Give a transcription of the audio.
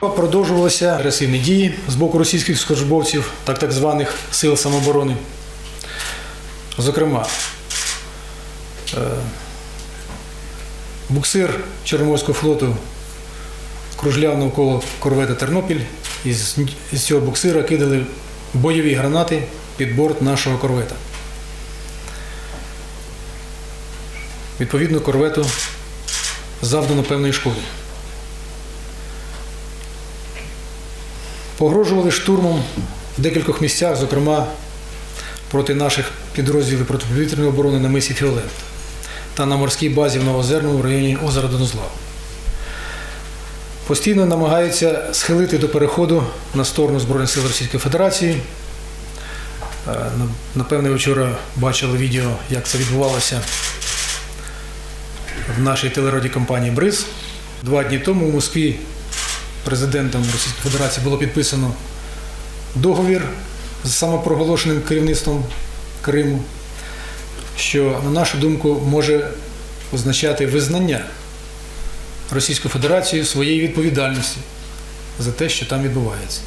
Продовжувалися агресивні дії з боку російських службовців, так так званих сил самооборони. Зокрема, е, буксир Чорноморського флоту кружляв навколо корвета Тернопіль, і з, цього буксира кидали бойові гранати під борт нашого корвета. Відповідно, корвету завдано певної шкоди. Погрожували штурмом в декількох місцях, зокрема проти наших підрозділів протиповітряної оборони на мисі Фіолет та на морській базі в Новозерному в районі озера Донозлав. Постійно намагаються схилити до переходу на сторону Збройних сил Російської Федерації. Е, Напевне, вчора бачили відео, як це відбувалося в нашій телерадіокомпанії Бриз. Два дні тому в Москві президентом Російської Федерації було підписано договір з самопроголошеним керівництвом Криму, що, на нашу думку, може означати визнання Російської Федерації своєї відповідальності за те, що там відбувається.